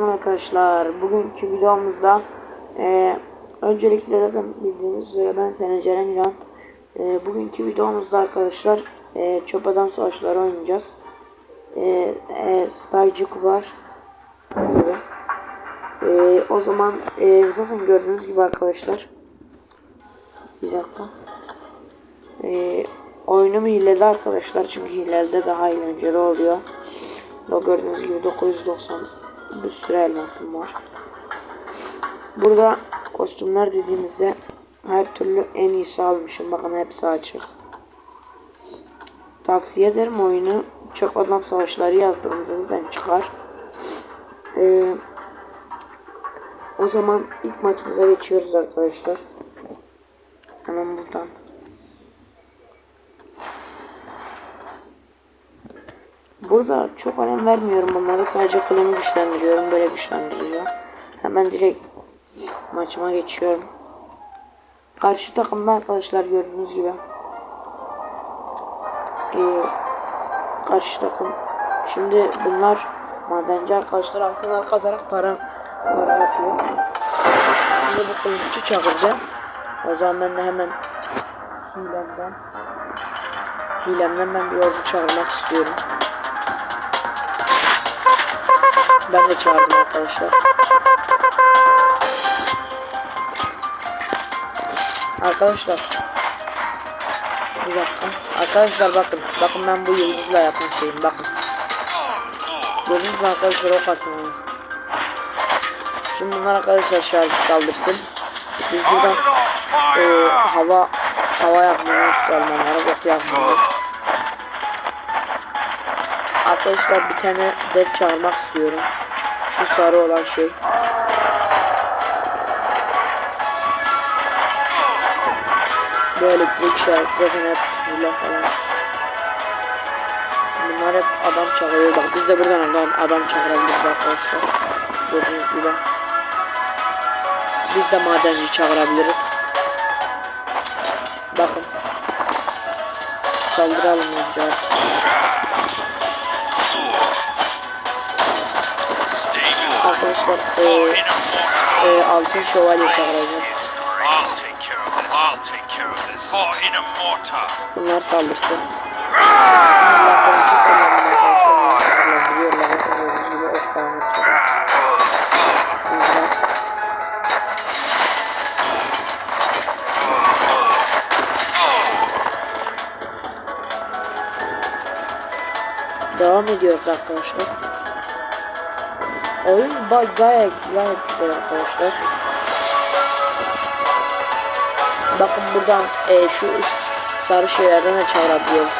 Selam arkadaşlar. Bugünkü videomuzda e, öncelikle zaten bildiğiniz üzere ben Sene Ceren İlhan. E, bugünkü videomuzda arkadaşlar e, Çöp Adam Savaşları oynayacağız. E, e, Stajcık var. E, o zaman e, zaten gördüğünüz gibi arkadaşlar. Bir dakika. E, oyunum hileli arkadaşlar çünkü hilelde daha eğlenceli oluyor. Gördüğünüz gibi 990 bir sürü elmasım var. Burada kostümler dediğimizde her türlü en iyisi almışım. Bakın hepsi açık. Tavsiye ederim oyunu. Çöp adam savaşları yazdığımızda zaten çıkar. Ee, o zaman ilk maçımıza geçiyoruz arkadaşlar. Hemen buradan. Burada çok önem vermiyorum bunlara. Sadece kılımı güçlendiriyorum. Böyle güçlendiriyor. Hemen direkt maçıma geçiyorum. Karşı takımda arkadaşlar gördüğünüz gibi. Ee, karşı takım. Şimdi bunlar madenci arkadaşlar altınlar kazarak para, para yapıyor. Şimdi bu kılıççı çağıracağım. O zaman ben de hemen hilemden hilemden ben bir ordu çağırmak istiyorum. Ben de çağırdım arkadaşlar. Arkadaşlar. Bir dakika. Arkadaşlar bakın. Bakın ben bu yıldızla yapmış şeyim. Bakın. Gördünüz mü arkadaşlar o katını. Şimdi bunlar arkadaşlar şarkı saldırsın. Biz buradan e, hava hava yapmaya Almanlara bok yapmaya. Arkadaşlar bir tane dev çağırmak istiyorum. Şu sarı olan şey. Bu elektrik şarkıları hep hile falan. Bunlar hep adam çağırıyor. Bak biz de buradan adam, adam çağırabiliriz arkadaşlar. Gördüğünüz gibi. Biz de madenci çağırabiliriz. Bakın. Saldıralım önce. Arkadaşlar e, e, altın şövalye çağıracağım. I'll take care of this. I'll take care of this. For in a mortar. Bunlar saldırsın. Bunlar da çok Oyun gayet gayet güzel arkadaşlar. Bakın buradan e, şu sarı şeylerden de çağırabiliyoruz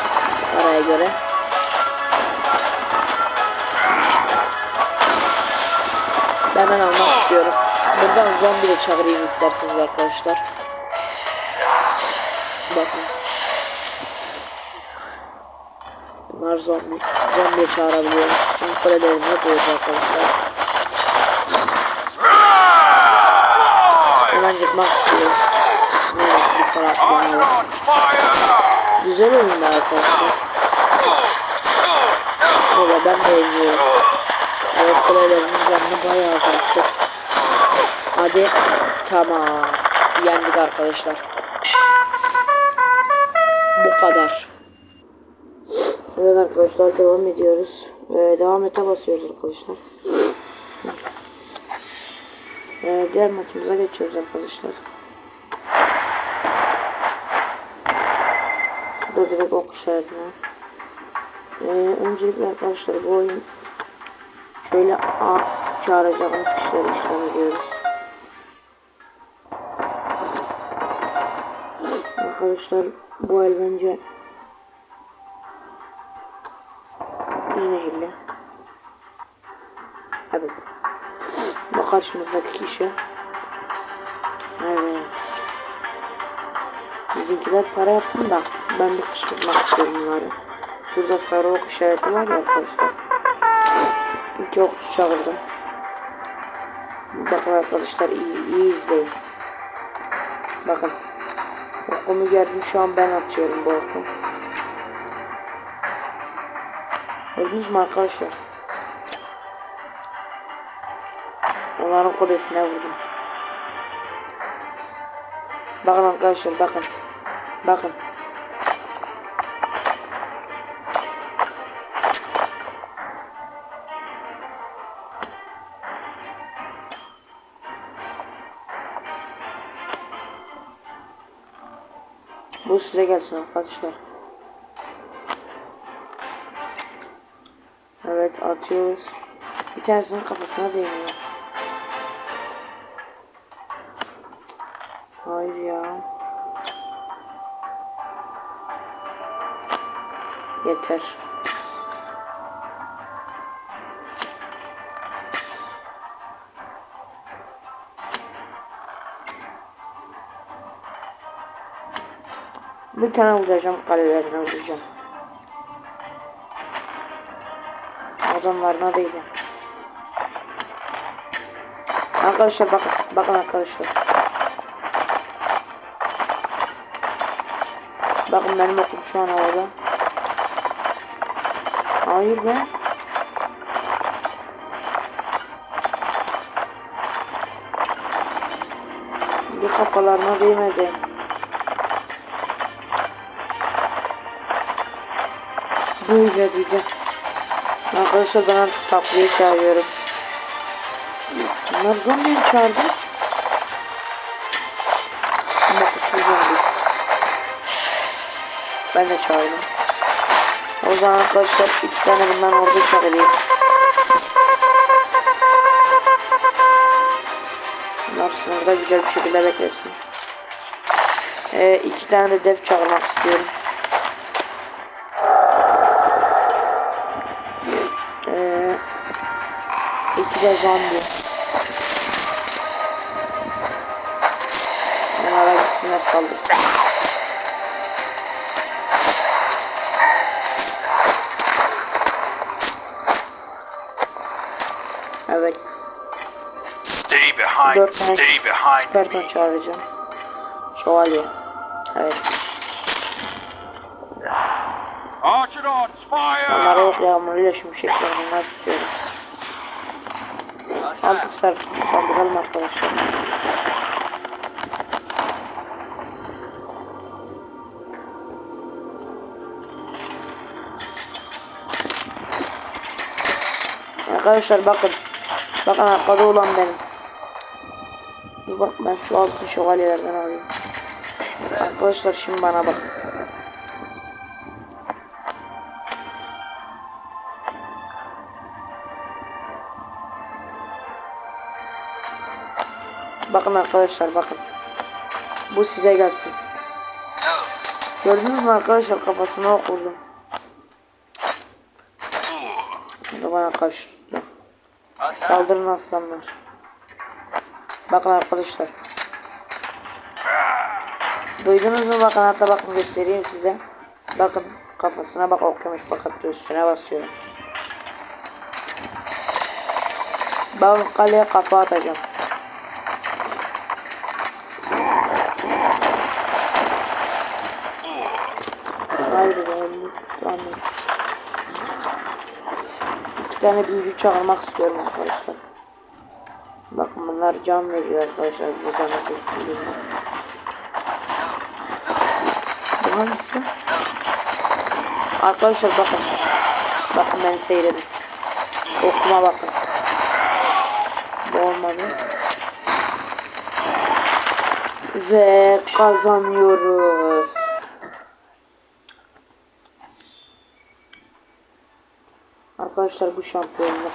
araya göre. Ben hemen almak istiyorum. Buradan zombi de çağırayım isterseniz arkadaşlar. Bakın. Bunlar zombi. Zombiye çağırabiliyoruz. Şimdi kulelerimizi yapıyoruz arkadaşlar. Hemen çıkmak istiyorum. Evet, bir. Güzel oyundu arkadaşlar. Valla ben beğeniyorum. Evet kulelerimiz canını bayağı azalttık. Hadi tamam. Yendik arkadaşlar. Bu kadar. Evet arkadaşlar devam ediyoruz. Ee, devam ete basıyoruz arkadaşlar. Ee, diğer maçımıza geçiyoruz arkadaşlar. Burada direkt ok işaretine. Ee, öncelikle arkadaşlar bu oyun şöyle A çağıracağımız kişileri işlem ediyoruz. Arkadaşlar bu el bence yine hile. Bu karşımızdaki kişi. Evet. Bizimkiler para yapsın da ben bir kışkırtmak istiyorum bunları. Şurada sarı ok işareti var ya arkadaşlar. İki ok çağırdım. Bakın arkadaşlar iyi, iyi izleyin. Bakın. Okumu geldim şu an ben atıyorum bu oku. Gördünüz mü arkadaşlar? Onların kulesine vurdum. Bakın arkadaşlar bakın. Bakın. Bu size gelsin arkadaşlar. Evet atıyoruz. Bir tanesinin kafasına değmiyor. Yeter. Bir tane vuracağım kalelerine vuracağım. Adamlarına değil. Arkadaşlar bakın. Bakın arkadaşlar. Bakın benim okum şu an havada. Hayır be. Bir kafalarına değmedi. Böyle diyeceğim. Arkadaşlar ben artık takviye çağırıyorum. Bunlar zombi mi çağırdı? Ama kuşlu zombi. Ben de çağırdım. O zaman arkadaşlar iki tane bundan orada çağırayım. Bunlar sınırda güzel bir şekilde beklesin. Ee, iki tane de dev çağırmak istiyorum. Ee, iki de zombi. Behind Süperton me. çağıracağım. Şövalye. Evet. Onlara ok yağmuruyla şimşekler bunlar istiyorum. Artık sar saldıralım arkadaşlar. Arkadaşlar bakın. Bakın arkada olan benim. Bak ben şu altın şövalyelerden alayım. Arkadaşlar şimdi bana bakın. Bakın arkadaşlar bakın. Bu size gelsin. Gördünüz mü arkadaşlar kafasına okurdum. Şimdi bana karşı tuttu. Saldırın aslanlar. Bakın arkadaşlar. Duydunuz mu bakın hatta bakın göstereyim size. Bakın kafasına bak okyamış bak hatta üstüne basıyorum. Ben kaleye kafa atacağım. Ben tutamıyorum. İki tane büyücü çağırmak istiyorum arkadaşlar. Bunlar can veriyor arkadaşlar. Bu can veriyor. Hangisi? Arkadaşlar bakın. Bakın beni seyredin. Okuma bakın. Bu olmadı. Ve kazanıyoruz. Arkadaşlar bu şampiyonluk.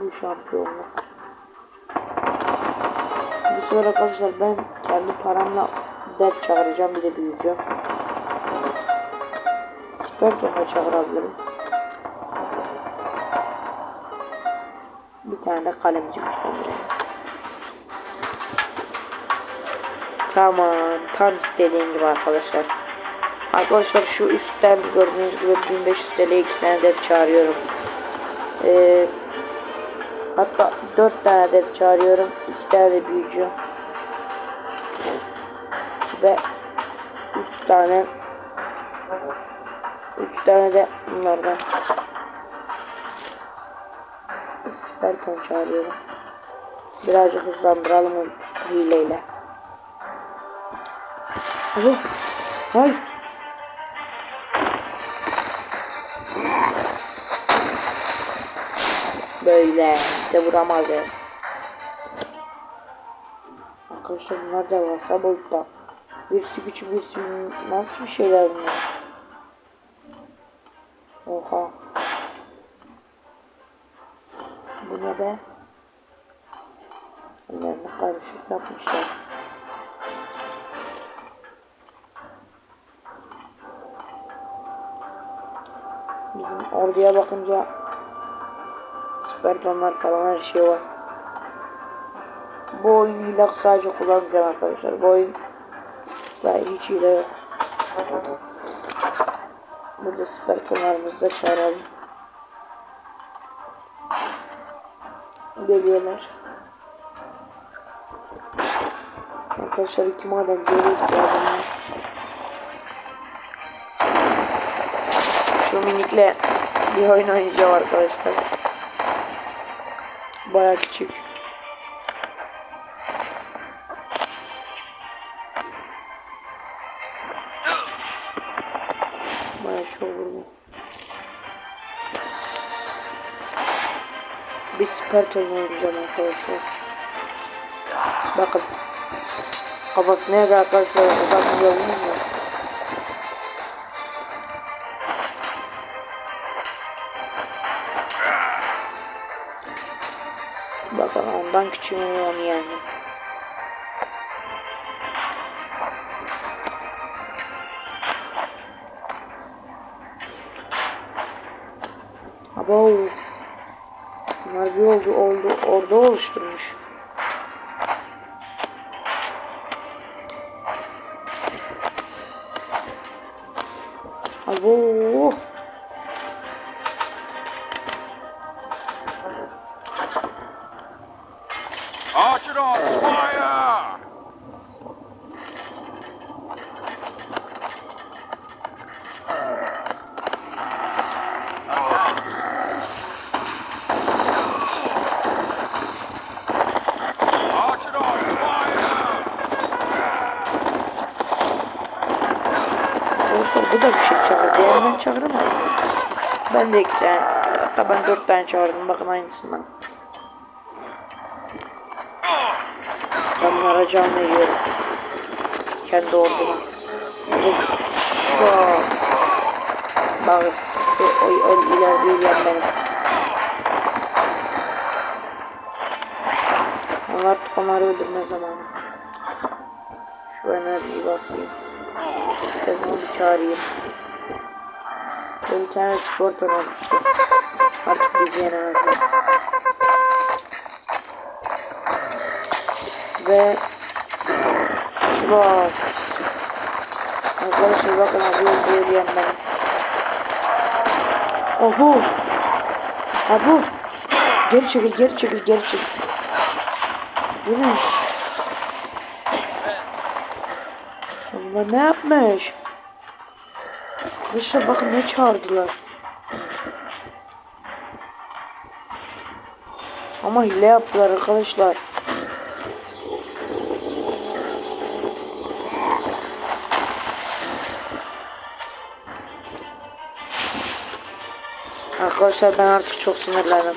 Bu şampiyonluk. Bu sefer arkadaşlar ben kendi paramla dev çağıracağım bir de büyüyeceğim. Sperton'la çağırabilirim. Bir tane de kalemci güçlendireyim. Tamam. Tam istediğim gibi arkadaşlar. Arkadaşlar şu üstten gördüğünüz gibi 1500 TL'ye iki tane dev çağırıyorum. Ee, hatta 4 tane dev çağırıyorum. 2 tane büyücü. Ve 3 tane 3 tane de bunlardan. Süperken çağırıyorum. Birazcık hızlandıralım hileyle. Hadi. Hay. Böyle de vuramadı. Arkadaşlar bunlar devasa boyutta. Birisi küçük birisi nasıl bir şeyler bunlar? Oha. Bu ne be? Ellerini karışık yapmışlar. Bizim orduya bakınca süper donlar falan her şey var. Bu oyun hile sadece kullanacağım arkadaşlar. Bu oyun sadece hiç hile yok. Burada süper da çağıralım. Geliyorlar. Arkadaşlar iki madenciye ihtiyacım var. Şu minikle bir oyun oynayacağım arkadaşlar. Baya küçük. Baya çok vurdu. Bir süper ton oynayacağım arkadaşlar. Bakın. Kafası nerede arkadaşlar? Bakın gördünüz Bakın ondan küçüğüm onu yani. Abo. Bunlar bir oldu, oldu, orada oluşturmuş. Ben de iki tane. Hatta ben dört tane çağırdım. Bakın aynısından. Ben bunlara can veriyorum. Kendi orduma. Çok. Bakın. Şu o, o ileride yürüyen benim. Onlar onları öldürme zamanı. Şu enerjiyi basayım. Ben onu çağırayım. Ben bir tane spor oynamıştı. Artık bizi yenemezler. Ve bak. Arkadaşlar bakın abi yol yürüyen ben. Oho. Abu. Geri çekil, geri çekil, geri çekil. Bu ne? Bunlar ne yapmış? Arkadaşlar bakın ne çağırdılar. Ama hile yaptılar arkadaşlar. Arkadaşlar ben artık çok sinirlendim.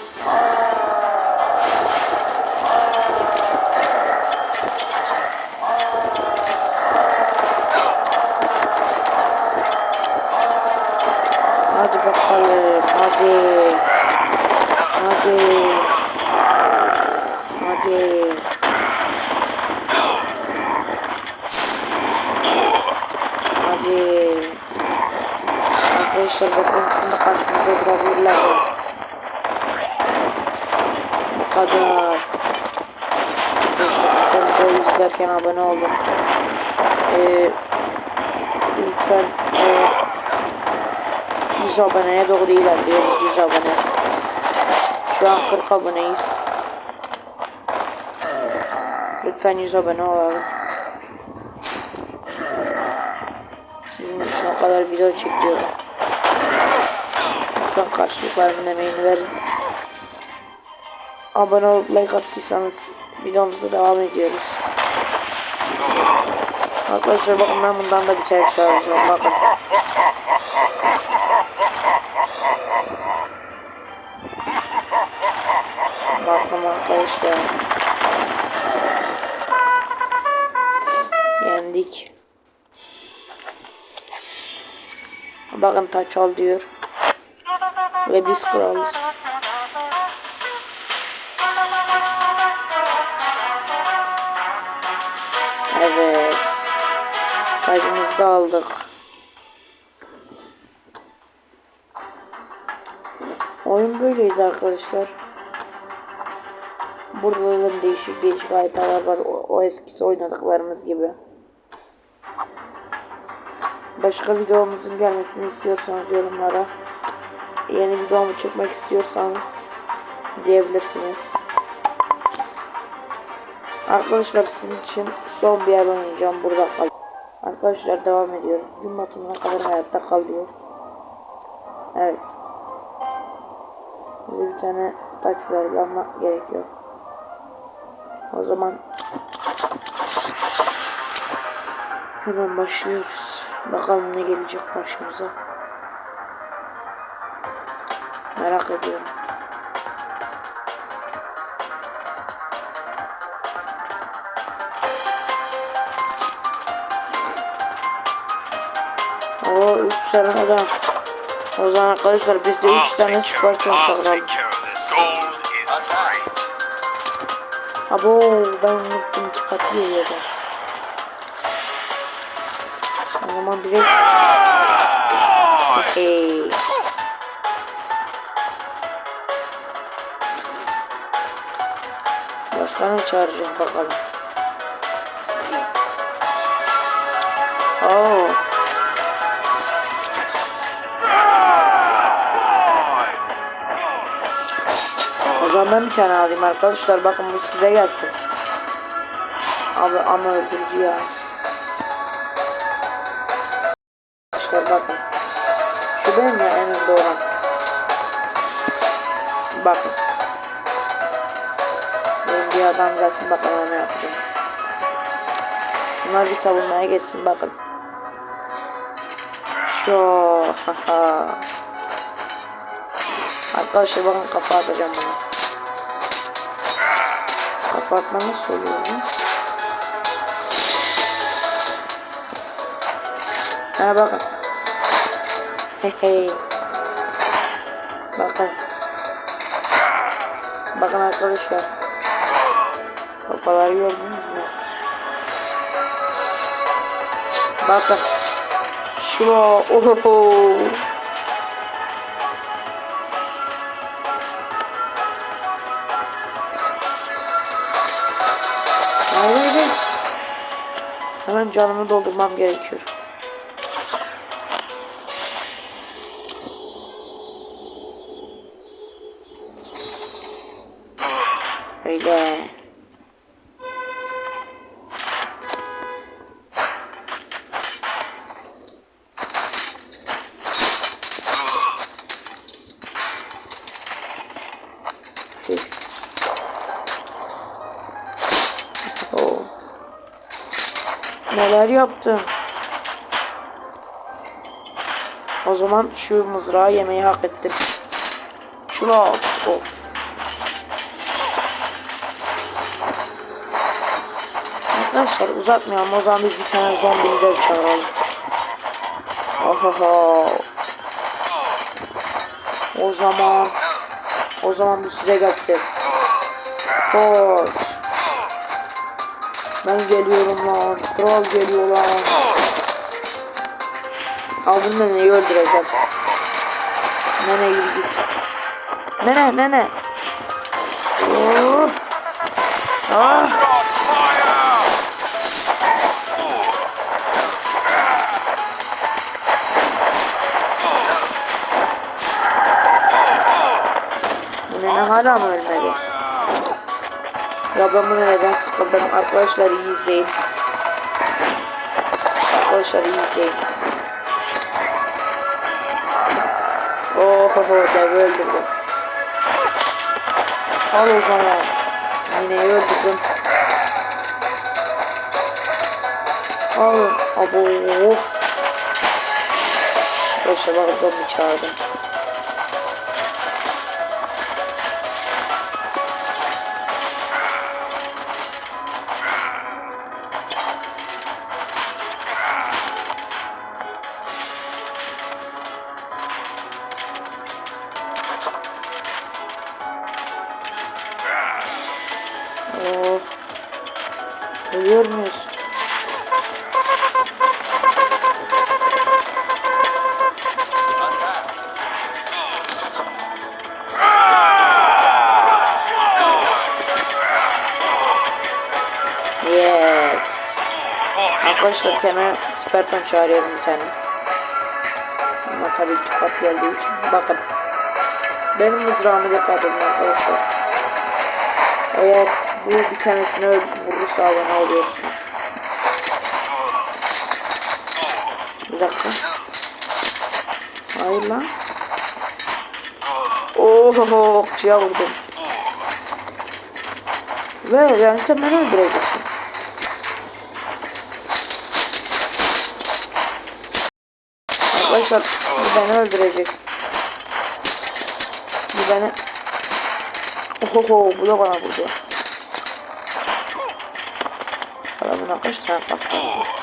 Hadi bakalım. Hadi. Hadi. Hadi. Hadi. Arkadaşlar bakın şimdi karşımıza durabilirler. Bu kadar. Arkadaşlar videoyu izlerken abone olun. Ee, lütfen e, 100 aboneye doğru ilerliyoruz 100 abone. Şu an 40 aboneyiz. Lütfen 100 abone olalım. Sizin için o kadar video çekiyorum. Lütfen karşılık vermenin emeğini verin. abone olup like attıysanız videomuza devam ediyoruz. Arkadaşlar bakın ben bundan da bir tane çağıracağım bakın. Arkadaşlar. Yendik. Bakın taç al diyor. Ve biz kralız. Evet. Tacımızı da aldık. Oyun böyleydi arkadaşlar. Burada da değişik değişik haritalar var. O, o eskisi oynadıklarımız gibi. Başka videomuzun gelmesini istiyorsanız yorumlara yeni videomu çekmek istiyorsanız diyebilirsiniz. Arkadaşlar sizin için son bir yer oynayacağım. Burada kal. Arkadaşlar devam ediyoruz. Gün batımına kadar hayatta kalıyor. Evet. Bize bir tane taç verdi ama gerek yok. O zaman hemen başlıyoruz. Bakalım ne gelecek başımıza. Merak ediyorum. Oo 3 tane adam. O zaman arkadaşlar biz de 3 I'll tane Spartan this. Abo ben unuttum ki patlıyor ya da. O zaman direkt... Hey. Başkanı çağıracağım bakalım. Oo. Ben bir tane alayım arkadaşlar. Bakın bu size gelsin. Abi ama öldürücü ya. İşte bakın. Şu benim ya en önde olan. Bakın. Benim bir adam gelsin bakalım ne yapacağım. Bunlar bir savunmaya geçsin bakın. Şu haha. Arkadaşlar bakın kafa atacağım buna. Oluyor lan? Ha bakın. Hey Bakın. Bakın arkadaşlar. Kafaları gördünüz mü? Bakın. Şu oho. Hayır. Hemen canımı doldurmam gerekiyor. Öyle. Neler yaptın? O zaman şu mızrağı yemeyi hak ettim. Şunu al. Of. Arkadaşlar uzatmayalım. O zaman biz bir tane zombi de çağıralım. Ohoho. O zaman o zaman bu size gelsin. Koş. Ben geliyorum lan. Kral geliyor lan. Al bunu neneyi öldüreceğim. Nene yürü git. Nene nene. Oh. Ah. Nene hala mı ölmedi? Bunu neden sıkıldım? Arkadaşlar iyi izleyin. Arkadaşlar iyi izleyin. Ohoho dev öldürdüm. Al o zaman. Yine öldürdüm. Al. Abo. Arkadaşlar bakalım bir çağırdım. Oh. Ölüyor muyuz? Yes. Arkadaşlar hemen Spartan çağırıyorum bir tane. Ama tabii ki pat geldiği. Bakın. Benim mızrağımı dikkat edin arkadaşlar. Eğer bu bir tanesini vurursa abone oluyorsunuz. Bir dakika. Hayır lan. Oho okçuya vurdum. Ve yani sen beni öldüreceksin. Arkadaşlar beni öldürecek. Bu beni... Oho bu da bana vurdu. Dobra, już teraz.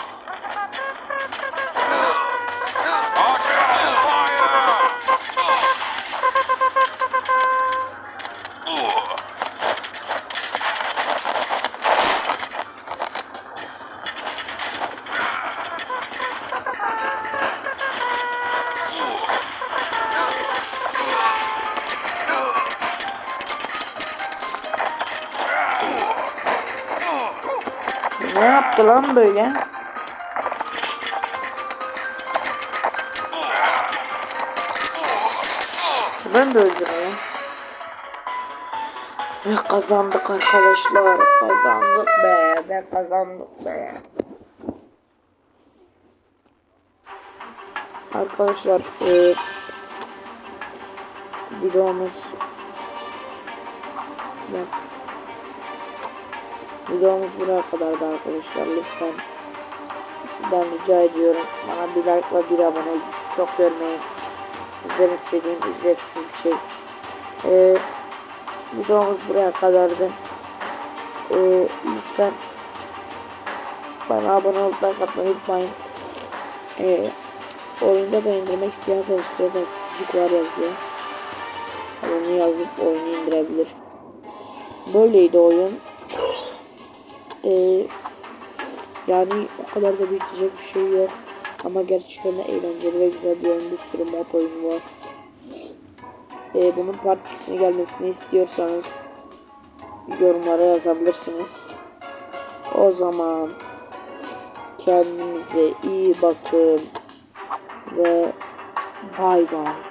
Ne yaptı lan böyle? Ben de öldürüyorum. Ve kazandık arkadaşlar. Kazandık be. Be kazandık be. Arkadaşlar e, videomuz Videomuz buraya kadardı arkadaşlar. Lütfen sizden rica ediyorum. Bana bir like ve bir abone çok görmeyin. Sizden istediğim ücretsiz bir şey. Ee, videomuz buraya kadardı. Ee, lütfen bana abone olup like atmayı unutmayın. Ee, oyunda da indirmek isteyen de sıcık var yazıyor. Onu yazıp oyunu indirebilir. Böyleydi oyun. Ee, yani o kadar da büyütecek bir şey yok. Ama gerçekten eğlenceli ve güzel bir oyun. Bir sürü mod oyunu var. Ee, bunun part 2'sine gelmesini istiyorsanız yorumlara yazabilirsiniz. O zaman kendinize iyi bakın ve bay bay.